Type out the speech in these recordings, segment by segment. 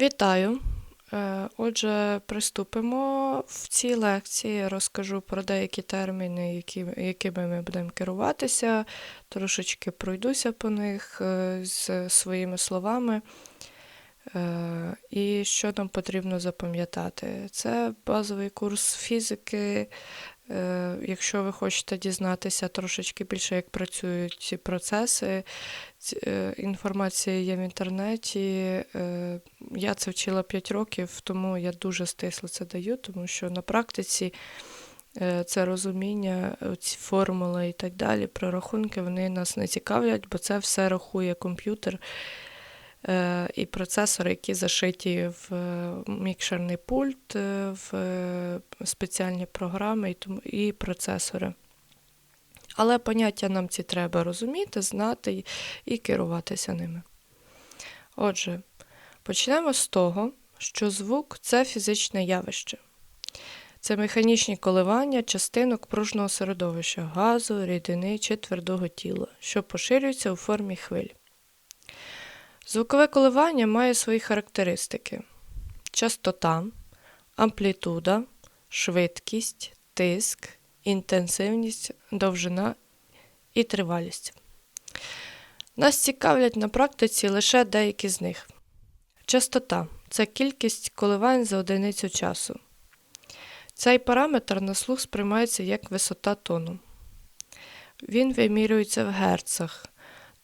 Вітаю! Е, Отже, приступимо. В цій лекції розкажу про деякі терміни, які, якими ми будемо керуватися, трошечки пройдуся по них е, з своїми словами. Е, І що нам потрібно запам'ятати? Це базовий курс фізики. Е, Якщо ви хочете дізнатися трошечки більше, як працюють ці процеси, е, інформація є в інтернеті. Е, Я це вчила 5 років, тому я дуже стисло це даю, тому що на практиці це розуміння, ці формули і так далі, прорахунки, вони нас не цікавлять, бо це все рахує комп'ютер і процесори, які зашиті в е, мікшерний пульт, е, в е, спеціальні програми і, процесори. Але поняття нам ці треба розуміти, знати і керуватися ними. Отже, почнемо з того, що звук це фізичне явище. Це механічні коливання частинок пружного середовища газу, рідини чи твердого тіла, що поширюються у формі хвиль. Звукове коливання має свої характеристики: частота, амплітуда, швидкість, тиск, інтенсивність, довжина і тривалість. Нас цікавлять на практиці лише деякі з них. Частота це кількість коливань за одиницю часу. Цей параметр на слух сприймається як висота тону. Він вимірюється в герцах.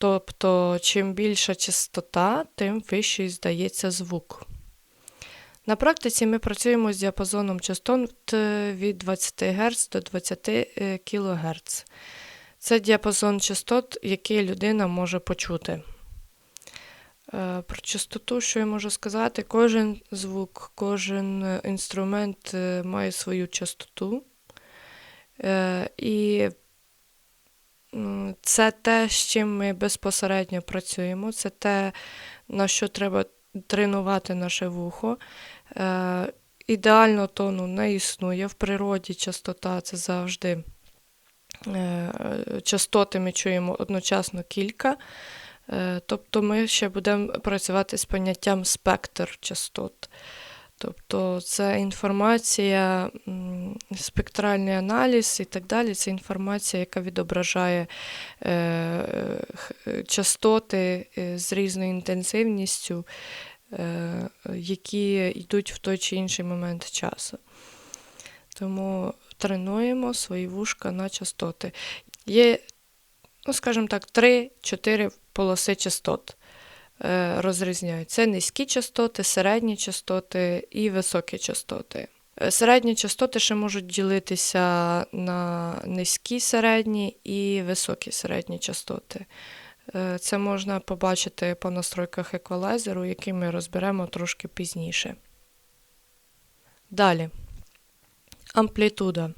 Тобто, чим більша частота, тим вищий здається звук. На практиці ми працюємо з діапазоном частот е, від 20 Гц до 20 е, кГц. Це діапазон частот, який людина може почути. Е, Про частоту, що я можу сказати, кожен звук, кожен інструмент має свою частоту. І це те, з чим ми безпосередньо працюємо, це те, на що треба тренувати наше вухо. Е, Ідеального тону не існує. В природі частота це завжди е, частоти ми чуємо одночасно кілька. Е, Тобто ми ще будемо працювати з поняттям спектр частот. Тобто це інформація, спектральний аналіз і так далі. Це інформація, яка відображає е, частоти е, з різною інтенсивністю, е, які йдуть в той чи інший момент часу. Тому тренуємо свої вушка на частоти. Є, ну, скажімо так, 3-4 полоси частот розрізняють. Це низькі частоти, середні частоти і високі частоти. Е, Середні частоти ще можуть ділитися на низькі середні і високі середні частоти. Е, Це можна побачити по настройках еквалайзеру, які ми розберемо трошки пізніше. Далі. Амплітуда.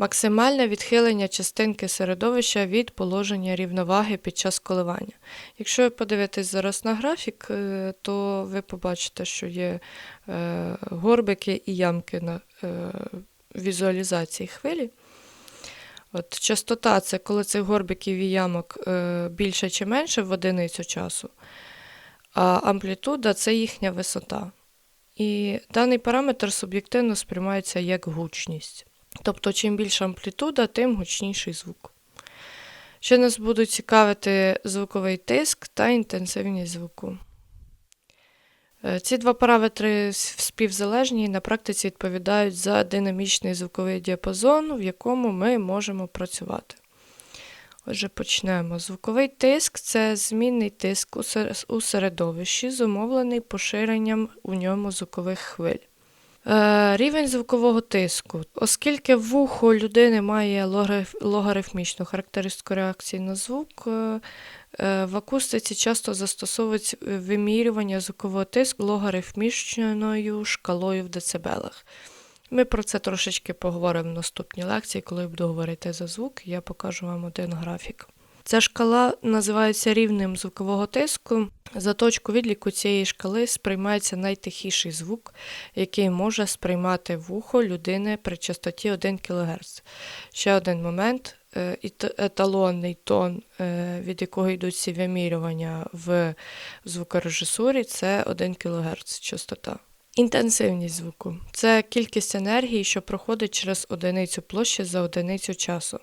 Максимальне відхилення частинки середовища від положення рівноваги під час коливання. Якщо ви подивитесь зараз на графік, е, то ви побачите, що є е, горбики і ямки на е, візуалізації хвилі. От частота це коли цих горбиків і ямок більше чи менше в одиницю часу, а амплітуда це їхня висота. І даний параметр суб'єктивно сприймається як гучність. Тобто, чим більша амплітуда, тим гучніший звук. Ще нас будуть цікавити звуковий тиск та інтенсивність звуку. Е, Ці два параметри співзалежні і на практиці відповідають за динамічний звуковий діапазон, в якому ми можемо працювати. Отже, почнемо. Звуковий тиск це змінний тиск у середовищі, зумовлений поширенням у ньому звукових хвиль. Е, Рівень звукового тиску. Оскільки вухо людини має логарифмічну характеристику реакції на звук, е, е, в акустиці часто застосовують вимірювання звукового тиску логарифмічною шкалою в децибелах. Ми про це трошечки поговоримо в наступній лекції, коли буду говорити за звук, я покажу вам один графік. Ця шкала називається рівнем звукового тиску. За точку відліку цієї шкали сприймається найтихіший звук, який може сприймати вухо людини при частоті 1 кГц. Ще один момент. е, еталонний тон, е, від якого йдуть ці вимірювання в звукорежисурі, це 1 кГц частота. Інтенсивність звуку це кількість енергії, що проходить через одиницю площі за одиницю часу.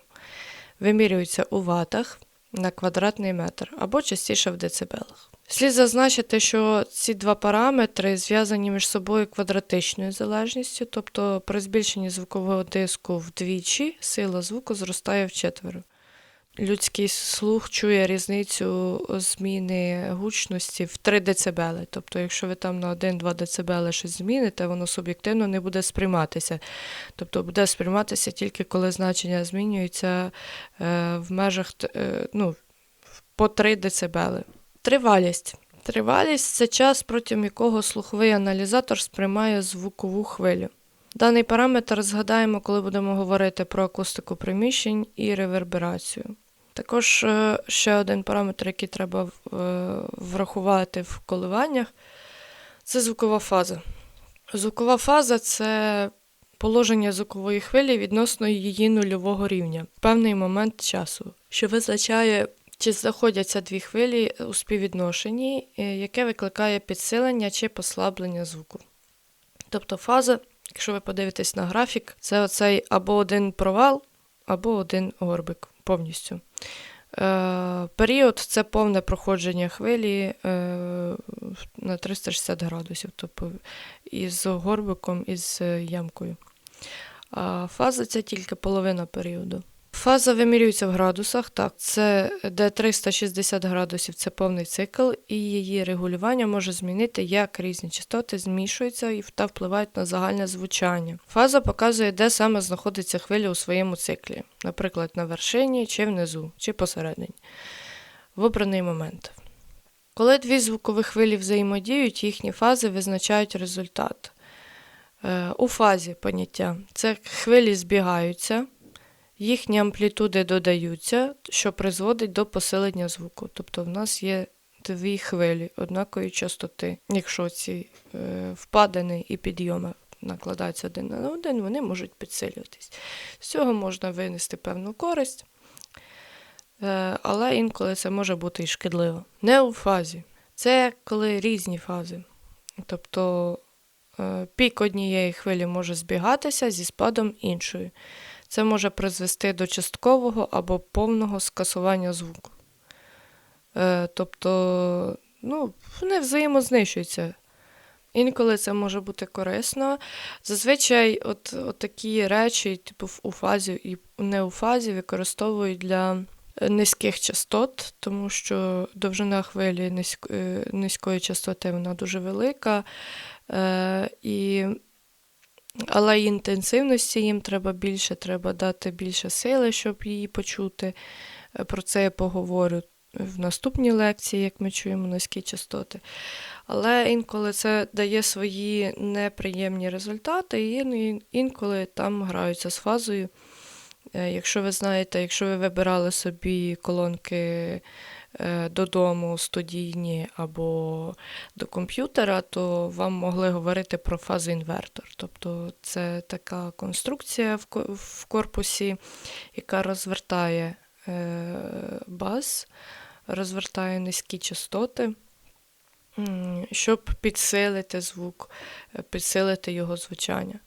Вимірюється у ватах на квадратний метр або частіше в децибелах. Слід зазначити, що ці два параметри зв'язані між собою квадратичною залежністю, тобто при збільшенні звукового диску вдвічі сила звуку зростає вчетверо. Людський слух чує різницю зміни гучності в 3 дБ. Тобто, якщо ви там на 1-2 дБ щось зміните, воно суб'єктивно не буде сприйматися. Тобто буде сприйматися тільки коли значення змінюються е, в межах е, ну, по 3 дБ. Тривалість. Тривалість це час, протягом якого слуховий аналізатор сприймає звукову хвилю. Даний параметр згадаємо, коли будемо говорити про акустику приміщень і реверберацію. Також е, ще один параметр, який треба е, врахувати в коливаннях, це звукова фаза. Звукова фаза це положення звукової хвилі відносно її нульового рівня певний момент часу, що визначає, чи знаходяться дві хвилі у співвідношенні, е, яке викликає підсилення чи послаблення звуку. Тобто фаза, якщо ви подивитесь на графік, це оцей або один провал, або один горбик повністю. Е, період це повне проходження хвилі е, на 360 градусів, тобто із горбиком, із е, ямкою. А фаза це тільки половина періоду. Фаза вимірюється в градусах, так, це де 360 градусів це повний цикл, і її регулювання може змінити, як різні частоти змішуються і та впливають на загальне звучання. Фаза показує, де саме знаходиться хвиля у своєму циклі, наприклад, на вершині, чи внизу, чи посередині, в обраний момент. Коли дві звукові хвилі взаємодіють, їхні фази визначають результат. Е, У фазі поняття це хвилі збігаються, їхні амплітуди додаються, що призводить до посилення звуку. Тобто в нас є дві хвилі однакової частоти. Якщо ці е, впадини і підйоми накладаються один на один, вони можуть підсилюватись. З цього можна винести певну користь, е, але інколи це може бути і шкідливо. Не у фазі. Це коли різні фази. Тобто е, пік однієї хвилі може збігатися зі спадом іншої. Це може призвести до часткового або повного скасування звуку. Е, тобто, ну, вони взаємознищуються. Інколи це може бути корисно. Зазвичай от, от такі речі, типу у фазі і не у фазі, використовують для е, низьких частот, тому що довжина хвилі е, низької частоти вона дуже велика. І але інтенсивності їм треба більше, треба дати більше сили, щоб її почути. Е, Про це я поговорю в наступній лекції, як ми чуємо низькі частоти. Але інколи це дає свої неприємні результати, і інколи там граються з фазою. Е, Якщо ви знаєте, якщо ви вибирали собі колонки додому студійні або до комп'ютера, то вам могли говорити про фазоінвертор. Тобто це така конструкція в корпусі, яка розвертає е, бас, розвертає низькі частоти, щоб підсилити звук, е, підсилити його звучання.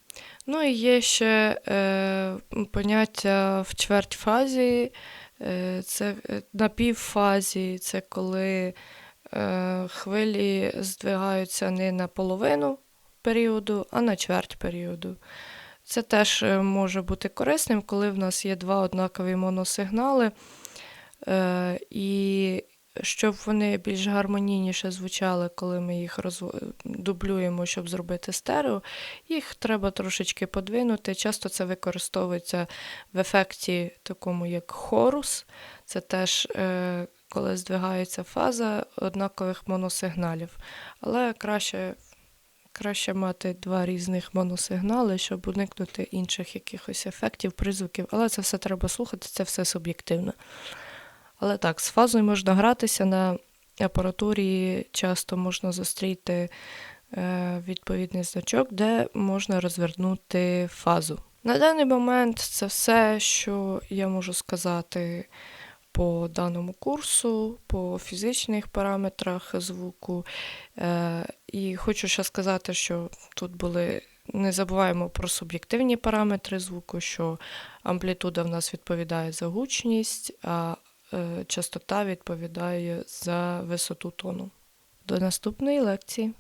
Ну і є ще е, поняття в чвертьфазі, е, це е, на півфазі, це коли е, хвилі здвигаються не на половину періоду, а на чверть періоду. Це теж е, може бути корисним, коли в нас є два однакові моносигнали, е, і щоб вони більш гармонійніше звучали, коли ми їх розв... дублюємо, щоб зробити стерео, їх треба трошечки подвинути. Часто це використовується в ефекті такому, як хорус. Це теж е, коли здвигається фаза однакових моносигналів. Але краще, краще мати два різних моносигнали, щоб уникнути інших якихось ефектів, призвуків. Але це все треба слухати, це все суб'єктивно. Але так, з фазою можна гратися на апаратурі, часто можна зустріти е, відповідний значок, де можна розвернути фазу. На даний момент це все, що я можу сказати по даному курсу, по фізичних параметрах звуку. Е, І хочу ще сказати, що тут були. Не забуваємо про суб'єктивні параметри звуку, що амплітуда в нас відповідає за гучність, а частота відповідає за висоту тону. До наступної лекції.